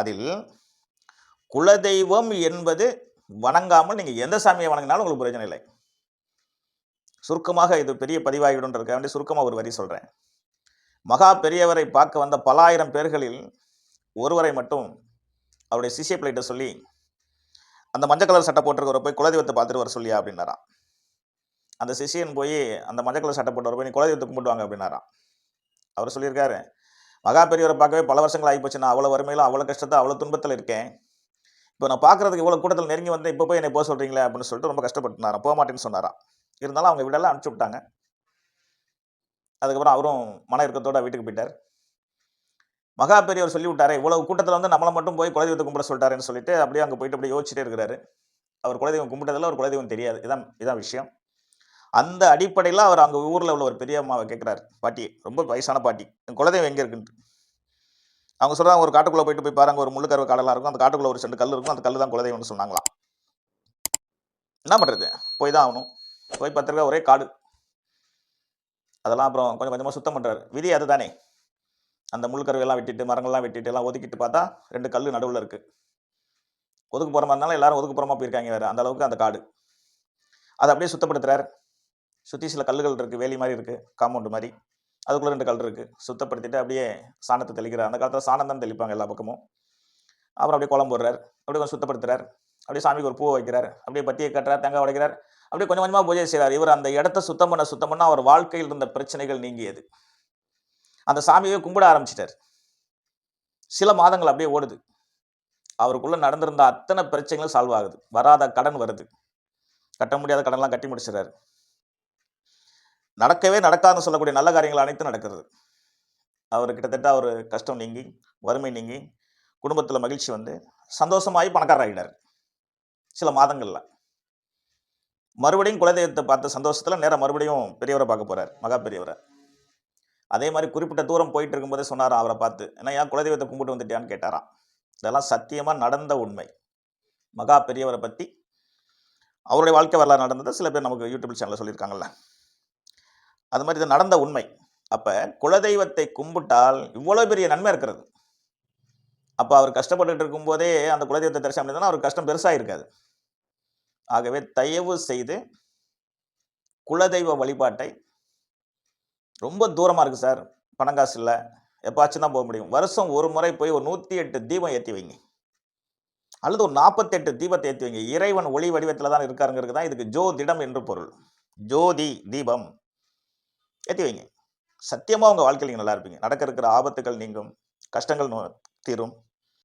அதில் குலதெய்வம் என்பது வணங்காமல் நீங்கள் எந்த சாமியை வணங்கினாலும் உங்களுக்கு பிரயோஜனம் இல்லை. சுருக்கமாக இது பெரிய பதிவாகிடும்ன்றதுக்காக வேண்டி சுருக்கமாக ஒரு வரி சொல்கிறேன் மகா பெரியவரை பார்க்க வந்த பலாயிரம் பேர்களில் ஒருவரை மட்டும் அவருடைய சிசிய பிள்ளைகிட்ட சொல்லி அந்த மஞ்சள் கலர் சட்டை போட்டிருக்கிற போய் குலதெய்வத்தை பார்த்துட்டு வர சொல்லியா? அப்படின்னாராம். அந்த சிஷியன் போய் அந்த மஞ்சள் கலர் சட்டை போட்டவர் போய் நீ குலதெய்வத்தை கும்பிட்டுவாங்க அப்படின்னாராம். அவர் சொல்லியிருக்காரு மகா பெரியவரை பார்க்கவே பல வருஷங்கள் ஆகிப்போச்சு நான் அவ்வளோ வறுமையில் அவ்வளோ கஷ்டத்தை அவ்வளோ துன்பத்தில் இருக்கேன். இப்போ நான் பார்க்குறதுக்கு இவ்வளோ கூட்டத்தில் நெருங்கி வந்து இப்போ போய் என்னை போக சொல்கிறீங்களே அப்படின்னு சொல்லிட்டு ரொம்ப கஷ்டப்பட்டுனாராம். போக மாட்டேன்னு சொன்னாராம். இருந்தாலும் அவங்க வீடெல்லாம் அனுப்பிச்சி விட்டாங்க. அதுக்கப்புறம் அவரும் மன இருக்கத்தோட வீட்டுக்கு போயிட்டார். மகா பெரியவர் சொல்லி விட்டாரே இவ்வளவு கூட்டத்தில் வந்து நம்மளை மட்டும் போய் குலதெய்வத்தை கும்பிட சொல்லிட்டாருன்னு சொல்லிட்டு அப்படியே அங்கே போயிட்டு அப்படியே யோசிச்சுட்டே இருக்கிறாரு. அவர் குலதெய்வம் கும்பிட்டதில் அவர் குலதெய்வம் தெரியாது. இதான் இதான் விஷயம். அந்த அடிப்படையில் அவர் அங்கே ஊரில் உள்ள ஒரு பெரிய அம்மாவை கேட்குறாரு பாட்டி ரொம்ப வயசான பாட்டி. என் குலதெய்வம் எங்கே இருக்குன்ட்டு? அவங்க சொல்கிறாங்க ஒரு காட்டுக்குள்ளே போயிட்டு போய் பாருங்க ஒரு முள்ளுக்கருவ காடெல்லாம் இருக்கும். அந்த காட்டுக்குள்ளே ஒரு ரெண்டு கல் இருக்கும். அந்த கல் தான் குலதெய்வம்னு சொன்னாங்களாம். என்ன பண்ணுறது போய் தான் ஆகணும். போய் பார்த்துருக்கா ஒரே காடு. அதெல்லாம் அப்புறம் கொஞ்சம் கொஞ்சமாக சுத்தம் பண்ணுறாரு விதி அதுதானே. அந்த முள்கருவையெல்லாம் வெட்டிட்டு மரங்கள்லாம் வெட்டிட்டு எல்லாம் ஒதுக்கிட்டு பார்த்தா ரெண்டு கல் நடுவில் இருக்குது ஒதுக்கு போகிற மாதிரினால எல்லாரும் ஒதுக்குப்புறமா போயிருக்காங்க வேறு. அந்த அளவுக்கு அந்த காடு. அதை அப்படியே சுத்தப்படுத்துறாரு. சுற்றி சில கல்லுகள் இருக்குது வேலி மாதிரி இருக்குது காம்பவுண்டு மாதிரி. அதுக்குள்ளே ரெண்டு கல் இருக்குது சுத்தப்படுத்திட்டு அப்படியே சாணத்தை தெளிக்கிறார். அந்த காலத்தில் சாணம் தான் தெளிப்பாங்க எல்லா பக்கமும். அப்புறம் அப்படியே குளம் போடுறார் அப்படியே கொஞ்சம் சுத்தப்படுத்துறார். அப்படியே சாமிக்கு ஒரு பூ வைக்கிறார். அப்படியே பத்தியை கட்டுறார் தேங்காய் உடைக்கிறார். அப்படியே கொஞ்சம் கொஞ்சமாக பூஜை செய்கிறார் இவர் அந்த இடத்த சுத்தம் பண்ண சுத்தம் பண்ண அவர் வாழ்க்கையில் இருந்த பிரச்சனைகள் நீங்கியது. அந்த சாமியை கும்பிட ஆரம்பிச்சிட்டார். சில மாதங்கள் அப்படியே ஓடுது. அவருக்குள்ள நடந்திருந்த அத்தனை பிரச்சனைகளும் சால்வ் ஆகுது. வராத கடன் வருது. கட்ட முடியாத கடன்லாம் கட்டி முடிச்சிடறாரு. நடக்கவே நடக்காதுன்னு சொல்லக்கூடிய நல்ல காரியங்கள் அனைத்தும் நடக்கிறது. அவர் கிட்டத்தட்ட அவர் கஷ்டம் நீங்கி வறுமை நீங்கி குடும்பத்தில் மகிழ்ச்சி வந்து சந்தோஷமாகி பணக்காரராகிட்டார் சில மாதங்கள்ல. மறுபடியும் குலதெய்வத்தை பார்த்த சந்தோஷத்தில் நேராக மறுபடியும் பெரியவரை பார்க்க போகிறார் மகா பெரியவரை. அதே மாதிரி குறிப்பிட்ட தூரம் போயிட்டு இருக்கும்போதே சொன்னாராம் அவரை பார்த்து ஏன்னா ஏன் குலதெய்வத்தை கும்பிட்டு வந்துட்டியான்னு கேட்டாராம். இதெல்லாம் சத்தியமாக நடந்த உண்மை. மகா பெரியவரை பற்றி அவருடைய வாழ்க்கை வரலாறு நடந்ததை சில பேர் நமக்கு யூடியூப் சேனலில் சொல்லியிருக்காங்கல்ல. அது மாதிரி இது நடந்த உண்மை. அப்போ குலதெய்வத்தை கும்பிட்டால் இவ்வளோ பெரிய நன்மை இருக்கிறது. அப்போ அவர் கஷ்டப்பட்டுட்டு இருக்கும்போதே அந்த குலதெய்வத்தை தரிசனம் பண்ணியிருந்தா அவருக்கு கஷ்டம் பெருசாக இருக்காது ஆகவே தயவு செய்து குலதெய்வ வழிபாட்டை ரொம்ப தூரமாக இருக்குது சார். பணங்காசு இல்லை எப்பாச்சும் தான் போக முடியும். வருஷம் ஒரு முறை போய் ஒரு நூற்றி எட்டு தீபம் ஏற்றி வைங்க. அல்லது ஒரு நாற்பத்தெட்டு தீபத்தை ஏற்றி வைங்க. இறைவன் ஒளி வடிவத்தில் தான் இருக்காருங்கிறது தான் இதுக்கு ஜோதிடம் என்று பொருள். ஜோதி தீபம். ஏற்றி வைங்க. சத்தியமாக உங்கள் வாழ்க்கையில் நீங்கள் நல்லா இருப்பீங்க. நடக்க இருக்கிற ஆபத்துகள் நீங்கும். கஷ்டங்கள் நோ- தீரும்.